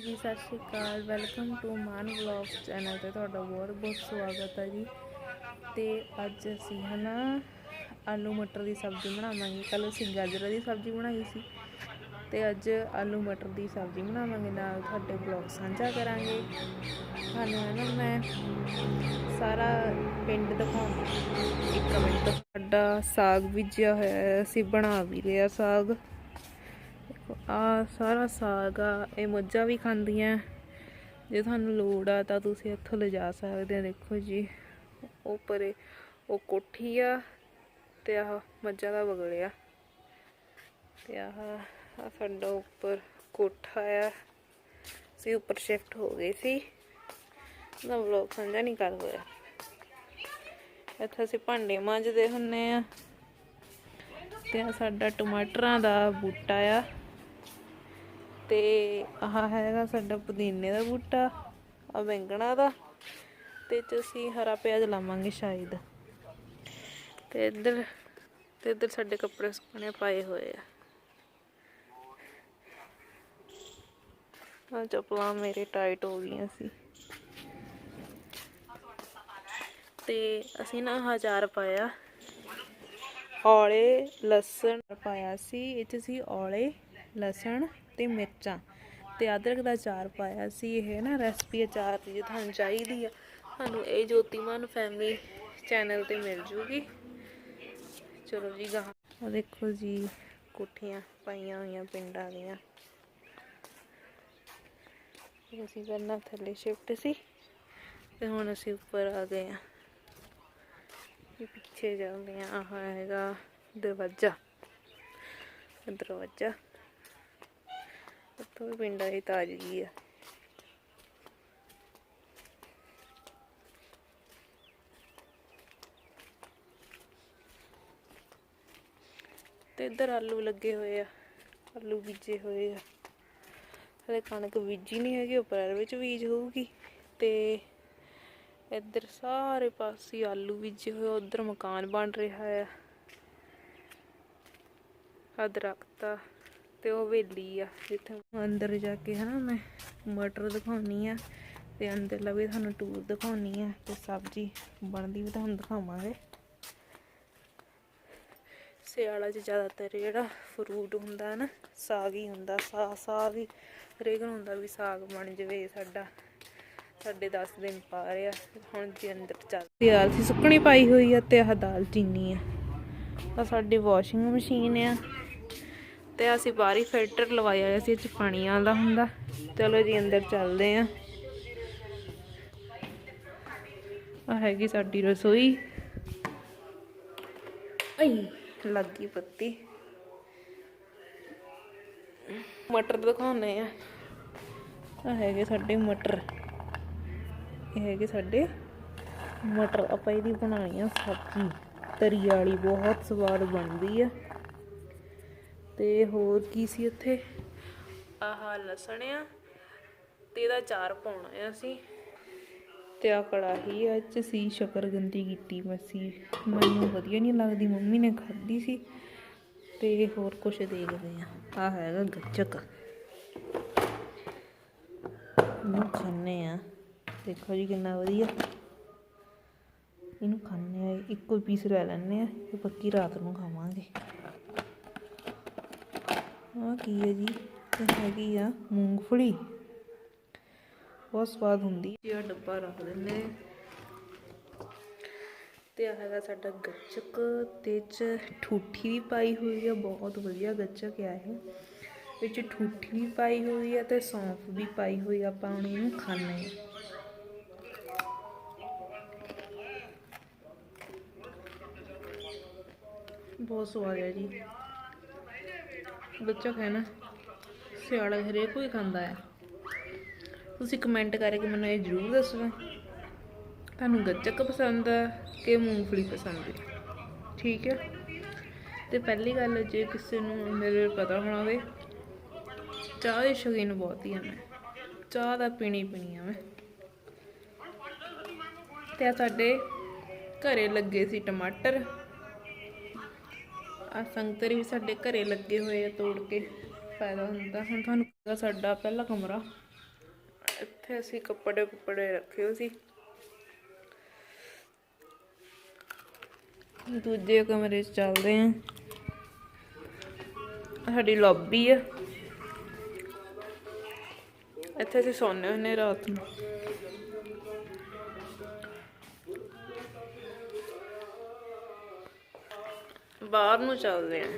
ਜੀ, ਸਤਿ ਸ਼੍ਰੀ ਅਕਾਲ। Welcome to Maan vlogs channel ਤੇ ਤੁਹਾਡਾ ਬਹੁਤ ਬਹੁਤ ਸਵਾਗਤ ਹੈ ਜੀ। ਤੇ ਅੱਜ ਅਸੀਂ ਹਨਾ ਆਲੂ ਮਟਰ ਦੀ ਸਬਜ਼ੀ ਬਣਾਵਾਂਗੇ। ਕੱਲ ਅਸੀਂ ਗਾਜਰਾਂ ਦੀ ਸਬਜ਼ੀ ਬਣਾਈ ਸੀ। ਤੇ ਅੱਜ ਆਲੂ ਮਟਰ ਦੀ ਸਬਜ਼ੀ ਬਣਾਵਾਂਗੇ। ਨਾਲ ਤੁਹਾਡੇ ਵਲੌਗ ਸਾਂਝਾ ਕਰਾਂਗੇ। ਤੁਹਾਨੂੰ ਹੈ ਨਾ ਮੈਂ ਸਾਰਾ ਪਿੰਡ ਦਿਖਾਉਂਦੀ ਇੱਕ ਮਿੰਟ, ਸਾਡਾ ਸਾਗ ਬੀਜਿਆ ਹੋਇਆ ਅਸੀਂ ਬਣਾ ਵੀ ਲਿਆ ਸਾਗ। ਆ ਸਾਰਾ ਸਾਗ ਆ, ਇਹ ਮੱਝਾਂ ਵੀ ਖਾਂਦੀਆਂ। ਜੇ ਤੁਹਾਨੂੰ ਲੋੜ ਆ ਤਾਂ ਤੁਸੀਂ ਇੱਥੋਂ ਲਿਜਾ ਸਕਦੇ ਆ ਦੇਖੋ ਜੀ। ਉਹ ਪਰੇ ਉਹ ਕੋਠੀ ਆ ਤੇ ਆਹ ਮੱਝਾਂ ਦਾ ਬਗੜਿਆ ਤੇ ਆਹ ਆ ਸਾਡਾ ਉੱਪਰ ਕੋਠਾ ਆ। ਅਸੀਂ ਉੱਪਰ ਸ਼ਿਫਟ ਹੋ ਗਈ ਸੀ। ਨਾ ਵਲੋਗ ਸਾਂਝਾ ਨਹੀਂ ਕਰ ਹੋਇਆ। ਇੱਥੇ ਅਸੀਂ ਭਾਂਡੇ ਮਾਂਜਦੇ ਹੁੰਨੇ ਆ। ਤੇ ਆ ਸਾਡਾ ਟਮਾਟਰਾਂ ਦਾ ਬੂਟਾ ਆ। ਤੇ ਆਹ ਹੈਗਾ ਸਾਡਾ ਪੁਦੀਨੇ ਦਾ ਬੂਟਾ ਆ ਬੈਂਗਣਾ ਦਾ ਤੇ ਚ ਅਸੀਂ ਹਰਾ ਪਿਆਜ਼ ਲਾਵਾਂਗੇ ਸ਼ਾਇਦ। ਤੇ ਇੱਧਰ ਤੇ ਇੱਧਰ ਸਾਡੇ ਕੱਪੜੇ ਸੁੱਕਣੇ ਪਾਏ ਹੋਏ ਆ। ਆ ਚੱਪਲਾਂ ਮੇਰੇ ਟਾਈਟ ਹੋ ਗਈਆਂ ਸੀ। ਤੇ ਅਸੀਂ ਨਾ ਆਹ ਅਚਾਰ ਪਾਇਆ। ਔਲੇ, ਲਸਣ ਪਾਇਆ ਸੀ, ਇਹ 'ਚ ਸੀ ਔਲੇ, ਲਸਣ ਤੇ ਮਿਰਚਾਂ ਤੇ ਅਦਰਕ ਦਾ ਅਚਾਰ ਪਾਇਆ ਸੀ। ਇਹ ਨਾ ਰੈਸਪੀ ਅਚਾਰ ਦੀ ਜੇ ਤੁਹਾਨੂੰ ਚਾਹੀਦੀ ਆ, ਤੁਹਾਨੂੰ ਇਹ ਜੋਤੀਮਾਨ ਫੈਮਿਲੀ ਚੈਨਲ ਤੇ ਮਿਲ ਜੂਗੀ। ਚਲੋ ਜੀ, ਗਾਹ ਆ ਦੇਖੋ ਜੀ, ਕੋਠੀਆਂ ਪਾਈਆਂ ਹੋਈਆਂ ਪਿੰਡਾਂ ਦੀਆਂ। ਅਸੀਂ ਪਹਿਲਾਂ ਥੱਲੇ ਸ਼ਿਫਟ ਸੀ ਤੇ ਹੁਣ ਅਸੀਂ ਉੱਪਰ ਆ ਗਏ ਆ। ਇਹ ਪਿੱਛੇ ਜਾਂਦੇ ਆ, ਆਹ ਹੈਗਾ ਦਰਵਾਜ਼ਾ। ਦਰਵਾਜ਼ਾ। ਉੱਥੋਂ ਵੀ ਪਿੰਡਾਂ ਦੀ ਤਾਜ਼ਗੀ ਆ। ਤੇ ਇੱਧਰ ਆਲੂ ਲੱਗੇ ਹੋਏ ਆ, ਆਲੂ ਬੀਜੇ ਹੋਏ ਆ। ਹਲੇ ਕਣਕ ਬੀਜੀ ਨਹੀਂ ਹੈਗੀ, ਅਪ੍ਰੈਲ ਵਿੱਚ ਬੀਜ ਹੋਊਗੀ। ਤੇ ਇੱਧਰ ਸਾਰੇ ਪਾਸੇ ਆਲੂ ਬੀਜੇ ਹੋਏ ਉਧਰ ਮਕਾਨ ਬਣ ਰਿਹਾ ਆ। ਆ ਦਰਖਤ ਆ। ਤੇ ਉਹ ਵੇਲੀ ਆ, ਜਿੱਥੇ ਅੰਦਰ ਜਾ ਕੇ ਹਨਾ ਮੈਂ ਮਟਰ ਦਿਖਾਉਣੀ ਆ ਤੇ ਅੰਦਰਲਾ ਵੀ ਤੁਹਾਨੂੰ ਟੂਰ ਦਿਖਾਉਣੀ ਆ ਤੇ ਸਬਜ਼ੀ ਬਣਦੀ ਵੀ ਤੁਹਾਨੂੰ ਦਿਖਾਵਾਂਗੇ। ਸਿਆਲਾ 'ਚ ਜ਼ਿਆਦਾਤਰ ਜਿਹੜਾ ਫਰੂਟ ਹੁੰਦਾ ਨਾ, ਸਾਗ ਹੀ ਹੁੰਦਾ ਸਾ ਸਾਗ ਹੀ ਹਰੇਕ ਹੁੰਦਾ ਵੀ ਸਾਗ ਬਣ ਜਵੇ ਸਾਡਾ, ਸਾਡੇ 10 ਦਿਨ ਪਾ ਰਿਆ ਹੁਣ ਜੀ ਅੰਦਰ ਚੱਲ ਦਾਲ ਸੀ ਸੁੱਕਣੀ ਪਾਈ ਹੋਈ ਆ ਤੇ ਆਹ ਦਾਲ ਚੀਨੀ ਆ। ਆ ਸਾਡੀ ਵਾਸ਼ਿੰਗ ਮਸ਼ੀਨ ਆ। ਤੇ ਅਸੀਂ ਬਾਹਰੀ ਫਿਲਟਰ ਲਵਾਇਆ ਹੋਇਆ ਸੀ, ਇਹ ਚ ਪਾਣੀ ਆਉਂਦਾ ਹੁੰਦਾ। ਚਲੋ ਜੀ, ਅੰਦਰ ਚੱਲਦੇ ਆ ਆ ਹੈਗੀ ਸਾਡੀ ਰਸੋਈ। ਅਈ ਲੱਗੀ ਪੱਤੀ। ਮਟਰ ਦਿਖਾਉਣੇ ਆ ਆ ਹੈਗੇ ਸਾਡੇ ਮਟਰ। ਇਹ ਹੈਗੇ ਸਾਡੇ ਮਟਰ। ਆਪਾਂ ਇਹਦੀ ਬਣਾਉਣੀ ਆ ਸਬਜ਼ੀ। ਤਰੀ ਵਾਲੀ ਬਹੁਤ ਸਵਾਦ ਬਣਦੀ ਆ। ਤੇ ਹੋਰ ਕੀ ਸੀ ਉੱਥੇ? ਆਹ ਲਸਣ ਆ ਤੇ ਇਹਦਾ ਚਾਰ ਪਾਉਣਾ ਆ ਅਸੀਂ। ਤੇ ਆ ਕੜਾਹੀ ਆ 'ਚ ਸੀ ਸ਼ਕਰਗੰਦੀ ਕੀਤੀ ਮੈਂ ਮੈਨੂੰ ਵਧੀਆ ਨਹੀਂ ਲੱਗਦੀ, ਮੰਮੀ ਨੇ ਖਾਧੀ ਸੀ। ਤੇ ਹੋਰ ਕੁਝ ਦੇਖਦੇ ਆ। ਆ ਹੈਗਾ ਗੱਚਕ। ਇਹਨੂੰ ਖਾਣੇ ਆ। ਦੇਖੋ ਜੀ ਕਿੰਨਾ ਵਧੀਆ। ਇਹਨੂੰ ਖਾਣੇ ਆ, ਇੱਕੋ ਪੀਸ ਲੈ ਲੈਣੇ ਆ, ਤੇ ਪੱਕੀ ਰਾਤ ਨੂੰ ਖਾਵਾਂਗੇ। ਆ ਕੀ ਹੈ ਜੀ? ਇਹ ਹੈਗੀ ਆ ਮੂੰਗਫਲੀ। ਬਹੁਤ ਸਵਾਦ ਹੁੰਦੀ। ਇਹ ਡੱਬਾ ਰੱਖ ਦਿੰਦੇ ਤੇ ਆ ਹੈਗਾ ਸਾਡਾ ਗੱਚਕ। ਤੇ ਚ ਠੂਠੀ ਵੀ ਪਾਈ ਹੋਈ ਆ। ਬਹੁਤ ਵਧੀਆ ਗੱਚਕ ਆ ਇਹ। ਵਿੱਚ ਠੂਠੀ ਵੀ ਪਾਈ ਹੋਈ ਆ ਤੇ ਸੌਂਫ ਵੀ ਪਾਈ ਹੋਈ ਆਪਾਂ ਹੁਣ ਇਹਨੂੰ ਖਾਣੇ ਆ ਬਹੁਤ ਸਵਾਦ ਹੈ ਜੀ। ਬੱਚਾ ਖਾਣਾ ਸਿਆਲਾ ਹਰੇਕ ਕੋਈ ਖਾਂਦਾ ਹੈ। ਤੁਸੀਂ ਕਮੈਂਟ ਕਰਕੇ ਮੈਨੂੰ ਇਹ ਜ਼ਰੂਰ ਦੱਸੋ ਤੁਹਾਨੂੰ ਗੱਚਕ ਪਸੰਦ ਆ ਕਿ ਮੂੰਗਫਲੀ ਪਸੰਦ ਹੈ ਠੀਕ ਹੈ? ਤੇ ਪਹਿਲੀ ਗੱਲ, ਜੇ ਕਿਸੇ ਨੂੰ ਮੇਰੇ ਪਤਾ ਹੋਣਾ ਹੋਵੇ, ਚਾਹ ਦੇ ਸ਼ੌਕੀਨ ਬਹੁਤ ਹੀ ਆ ਮੈਂ। ਚਾਹ ਦਾ ਪੀਣੀ ਪੀਣੀ ਆ ਮੈਂ। ਤੇ ਸਾਡੇ ਘਰੇ ਲੱਗੇ ਸੀ ਟਮਾਟਰ। ਆ ਸੰਗਤਰੇ ਵੀ ਸਾਡੇ ਘਰੇ ਲੱਗੇ ਹੋਏ ਆ ਤੋੜ ਕੇ, ਫਾਇਦਾ ਹੁੰਦਾ। ਹੁਣ ਤੁਹਾਨੂੰ ਪਤਾ ਸਾਡਾ ਪਹਿਲਾ ਕਮਰਾ। ਇੱਥੇ ਅਸੀਂ ਕੱਪੜੇ ਕੁੱਪੜੇ ਰੱਖੇ ਹੋਏ ਸੀ। ਦੂਜੇ ਕਮਰੇ 'ਚ ਚੱਲਦੇ ਆਂ। ਸਾਡੀ ਲੌਬੀ ਆ। ਇੱਥੇ ਅਸੀਂ ਸੌਂਦੇ ਹੁੰਦੇ ਰਾਤ ਨੂੰ। ਬਾਹਰ ਨੂੰ ਚੱਲਦੇ ਆਂ।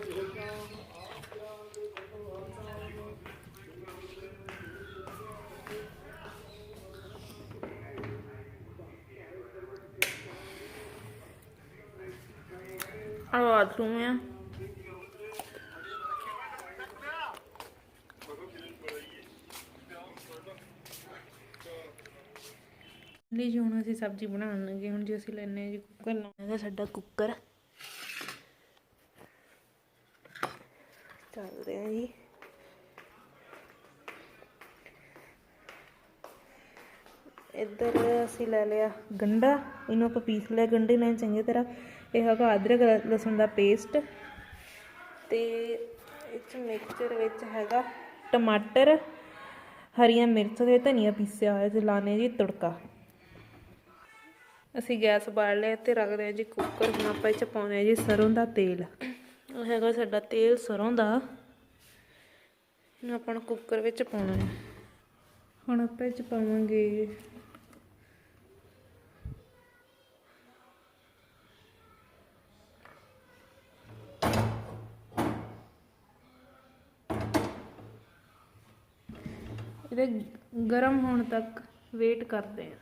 ਆ ਬਾਥਰੂਮ ਆ। ਲਈ ਹੁਣ ਅਸੀਂ ਸਬਜ਼ੀ ਬਣਾਉਣ ਲੱਗੇ ਹੁਣ ਜੀ ਅਸੀਂ ਲੈਣੇ ਜੀ ਕੁੱਕਰ, ਲਾਉਣਾ ਸਾਡਾ ਕੁੱਕਰ। ਚੱਲਦੇ ਆ ਜੀ। ਇੱਧਰ ਅਸੀਂ ਲੈ ਲਿਆ ਗੰਡਾ। ਇਹਨੂੰ ਆਪਾਂ ਪੀਸ ਲਿਆ ਗੰਡੇ ਨਾਲ ਚੰਗੀ ਤਰ੍ਹਾਂ। ਇਹ ਹੈਗਾ ਅਦਰਕ, ਲਸਣ ਦਾ ਪੇਸਟ ਤੇ ਇਸ ਮਿਕਸਚਰ ਵਿੱਚ ਹੈਗਾ ਟਮਾਟਰ, ਹਰੀਆਂ ਮਿਰਚ ਤੇ ਧਨੀਆ ਪੀਸਿਆ ਹੋਇਆ ਤੇ ਲਾਣੇ ਜੀ ਤੜਕਾ। ਅਸੀਂ ਗੈਸ ਬਾਲ ਲਿਆ ਤੇ ਰੱਖਦੇ ਹਾਂ ਜੀ ਕੁੱਕਰ ਹੁਣ ਆਪਾਂ ਇਹ ਚ ਪਾਉਣੇ ਆ ਜੀ ਸਰੋਂ ਦਾ ਤੇਲ। ਉਹ ਹੈਗਾ ਸਾਡਾ ਤੇਲ ਸਰੋਂ ਦਾ। ਇਹਨੂੰ ਆਪਾਂ ਕੁੱਕਰ ਵਿੱਚ ਪਾਉਣਾ ਹੈ। ਹੁਣ ਆਪਾਂ ਇਹ ਚ ਪਾਵਾਂਗੇ ਇਹਦੇ ਗਰਮ ਹੋਣ ਤੱਕ ਵੇਟ ਕਰਦੇ ਆ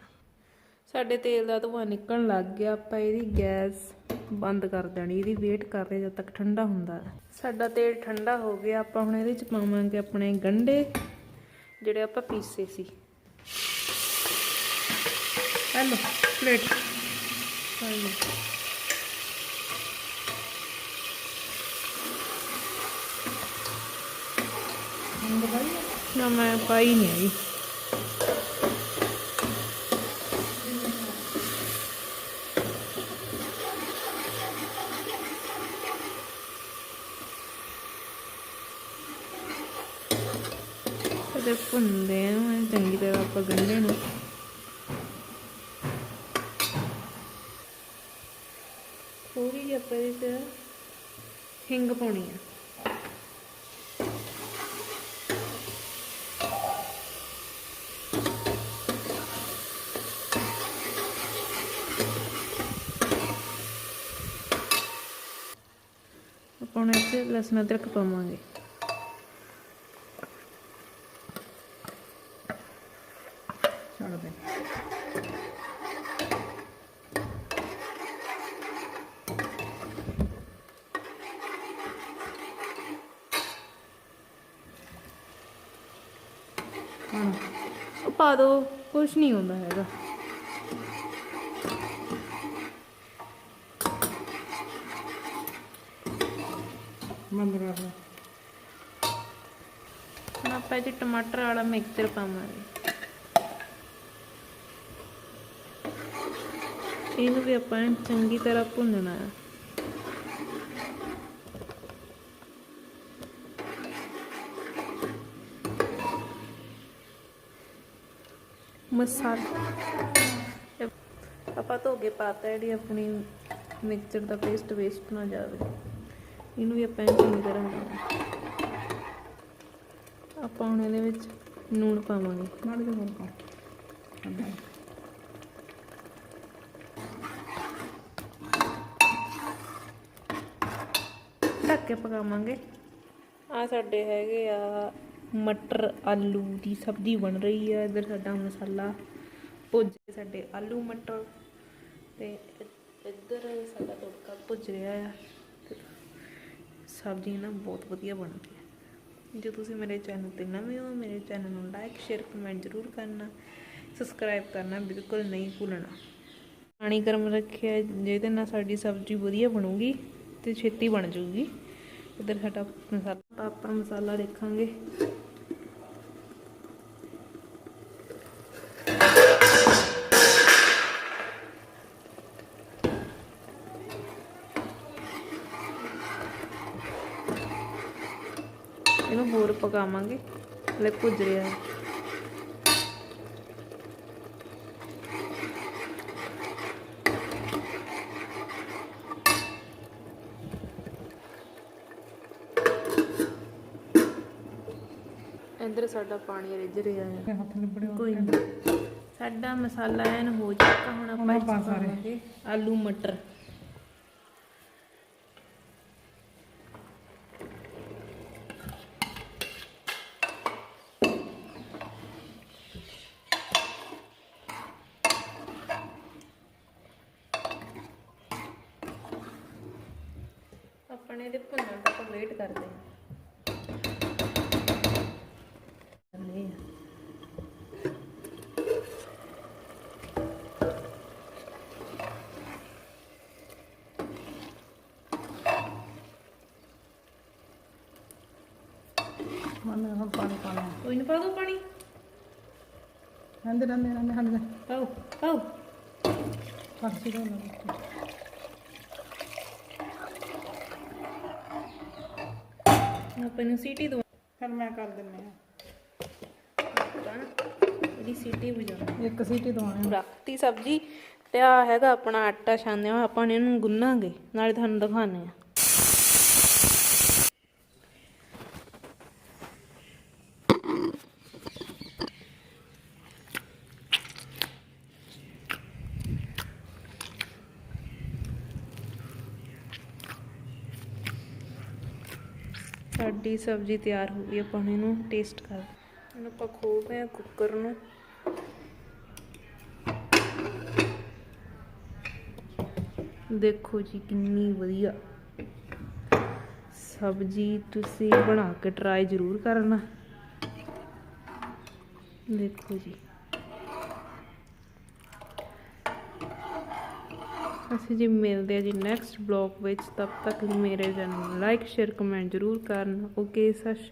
ਸਾਡੇ ਤੇਲ ਦਾ ਧੂੰਆਂ ਨਿਕਲਣ ਲੱਗ ਗਿਆ, ਆਪਾਂ ਇਹਦੀ ਗੈਸ ਬੰਦ ਕਰ ਦੇਣੀ, ਇਹਦੀ ਵੇਟ ਕਰ ਰਹੇ ਜਦ ਤੱਕ ਠੰਡਾ ਹੁੰਦਾ ਸਾਡਾ ਤੇਲ ਠੰਡਾ ਹੋ ਗਿਆ, ਆਪਾਂ ਹੁਣ ਇਹਦੇ ਚ ਪਾਵਾਂਗੇ ਆਪਣੇ ਗੰਡੇ, ਜਿਹੜੇ ਆਪਾਂ ਪੀਸੇ ਸੀ। ਹੈਲੋ ਪਲੇਟ ਹੈਲੋ ਨਾ, ਮੈਂ ਪਾਈ ਨਹੀਂ ਆਈ ਤੇ ਭੁੰਨਦੇ ਆ ਚੰਗੀ ਤਰ੍ਹਾਂ ਆਪਾਂ ਗੰਢੇ ਨੂੰ। ਥੋੜੀ ਜਿਹੀ ਆਪਾਂ ਇਹਦੇ ਚ ਹਿੰਗ ਪਾਉਣੀ ਆ। ਆਪਾਂ ਹੁਣ ਇੱਥੇ ਲਸਣ ਅਦਰਕ ਪਾਵਾਂਗੇ। ਪਾ ਦੋ ਕੁਛ ਨਹੀਂ ਹੁੰਦਾ ਹੈਗਾ। ਬੰਦ ਕਰ ਲੈ ਹੁਣ ਆਪਾਂ ਇਹ ਟਮਾਟਰ ਵਾਲਾ ਮਿਕਸਚਰ ਪਾਵਾਂਗੇ। ਇਹਨੂੰ ਵੀ ਆਪਾਂ ਚੰਗੀ ਤਰ੍ਹਾਂ ਭੁੰਨਣਾ ਹੈ। ਮਸਾਲਾ। ਆਪਾਂ ਧੋ ਕੇ ਪਾਤਾ ਜਿਹੜੀ ਆਪਣੀ ਮਿਕਸਚਰ ਦਾ ਪੇਸਟ ਵੇਸਟ ਨਾ ਜਾਵੇ। ਇਹਨੂੰ ਵੀ ਆਪਾਂ ਚੰਗੀ ਤਰ੍ਹਾਂ ਹਲਾਉਣਾ ਆਪਾਂ ਹੁਣ ਇਹਦੇ ਵਿੱਚ ਲੂਣ ਪਾਵਾਂਗੇ। ਮਾਰ ਦੇ ਹੋਰ ਕਰ ਢੱਕ ਕੇ ਪਕਾਵਾਂਗੇ। ਆ ਸਾਡੇ ਹੈਗੇ ਆ ਮਟਰ, ਆਲੂ ਦੀ ਸਬਜ਼ੀ ਬਣ ਰਹੀ ਆ ਇਧਰ ਸਾਡਾ ਮਸਾਲਾ ਭੁੱਜ ਸਾਡੇ ਆਲੂ ਮਟਰ ਤੇ ਇੱਧਰ ਸਾਡਾ ਤੜਕਾ ਭੁੱਜ ਰਿਹਾ ਆ। ਤੇ ਸਬਜ਼ੀ ਨਾ ਬਹੁਤ ਵਧੀਆ ਬਣਦੀ ਹੈ ਜੇ ਤੁਸੀਂ ਮੇਰੇ ਚੈਨਲ ਤੇ ਨਵੇਂ ਹੋ, ਮੇਰੇ ਚੈਨਲ ਨੂੰ ਲਾਈਕ ਸ਼ੇਅਰ ਕਮੈਂਟ ਜ਼ਰੂਰ ਕਰਨਾ। ਸਬਸਕ੍ਰਾਈਬ ਕਰਨਾ ਬਿਲਕੁਲ ਨਹੀਂ ਭੁੱਲਣਾ। ਪਾਣੀ ਗਰਮ ਰੱਖਿਆ, ਜਿਹਦੇ ਨਾਲ ਸਾਡੀ ਸਬਜ਼ੀ ਵਧੀਆ ਬਣੂਗੀ ਤੇ ਛੇਤੀ ਬਣ ਜਾਊਗੀ। ਇਧਰ ਸਾਡਾ ਮਸਾਲਾ? ਆਪਾਂ ਮਸਾਲਾ ਦੇਖਾਂਗੇ। ਇਹਨੂੰ ਹੋਰ ਪਕਾਵਾਂਗੇ। ਹਲੇ ਭੁੱਜ ਰਿਹਾ। ਹੈ ਇੱਧਰ ਸਾਡਾ ਪਾਣੀ ਰਿੱਝ ਰਿਹਾ ਹੈ। ਹੱਥ ਲਿਬੜੇ ਕੋਈ ਨਹੀਂ। ਸਾਡਾ ਮਸਾਲਾ ਐਨ ਹੋ ਚੁੱਕਾ ਹੁਣ ਆਪਾਂ ਸਾਰੇ। ਪਾਵਾਂਗੇ ਆਲੂ ਮਟਰ। ਆਪਣੇ ਦੇ ਭੁੰਨਣ ਤੱਕ ਵੇਟ ਕਰਦੇ ਹਾਂ ਲੈ ਮਨ ਹੁਣ ਪਾਣੀ ਪਾਣਾ ਕੋਈ ਨਾ ਪਾ ਦੋ ਪਾਣੀ। ਰਹਿੰਦੇ ਰਹਿੰਦੇ ਰਹਿੰਦੇ ਹੰਦੇ ਪਾਓ ਪਾਓ। ਫਰਸੀ ਦਾ ਲੱਗ ਆਪਾਂ ਨੂੰ ਸੀਟੀ ਦੋ। ਫਿਰ ਮੈਂ ਕਰ ਦਿੰਨੇ ਆ। ਇਹਦੀ ਸੀਟੀ ਵਜਾਉਣੀ ਇੱਕ ਸੀਟੀ ਦਵਾਉਣੀ ਰੱਖਤੀ ਸਬਜ਼ੀ ਤੇ ਆ ਹੈਗਾ ਆਪਣਾ ਆਟਾ ਹੋਇਆ ਆਪਾਂ ਨੇ ਇਹਨੂੰ ਗੁੰਨਾਂਗੇ ਨਾਲੇ ਤੁਹਾਨੂੰ ਦਿਖਾਣੇ ਆ। ਸਾਡੀ ਸਬਜ਼ੀ ਤਿਆਰ ਹੋ ਗਈ, ਆਪਾਂ ਹੁਣ ਇਹਨੂੰ ਟੇਸਟ ਕਰ। ਹੁਣ ਆਪਾਂ ਖੋਲਦੇ ਆ ਕੁੱਕਰ ਨੂੰ। ਦੇਖੋ ਜੀ ਕਿੰਨੀ ਵਧੀਆ ਸਬਜ਼ੀ ਤੁਸੀਂ ਬਣਾ ਕੇ ਟਰਾਈ ਜ਼ਰੂਰ ਕਰਨਾ। ਦੇਖੋ ਜੀ। ਅਸੀਂ ਜੀ ਮਿਲਦੇ ਆ ਜੀ ਨੈਕਸਟ ਬਲੌਗ ਵਿੱਚ, ਤਬ ਤੱਕ ਮੇਰੇ ਚੈਨਲ ਲਾਈਕ ਸ਼ੇਅਰ ਕਮੈਂਟ ਜ਼ਰੂਰ ਕਰਨ। ਓਕੇ ਸਸ਼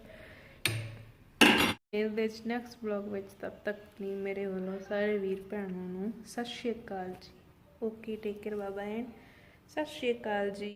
ਮਿਲਦੇ ਜੀ ਨੈਕਸਟ ਬਲੌਗ ਵਿੱਚ, ਤਬ ਤੱਕ ਲਈ ਮੇਰੇ ਵੱਲੋਂ ਸਾਰੇ ਵੀਰ ਭੈਣਾਂ ਨੂੰ। ਸਤਿ ਸ਼੍ਰੀ ਅਕਾਲ ਜੀ। ਓਕੇ ਟੇਕ ਕੇਅਰ ਬਾਬਾ ਐਂਡ ਸਤਿ ਸ਼੍ਰੀ ਅਕਾਲ ਜੀ।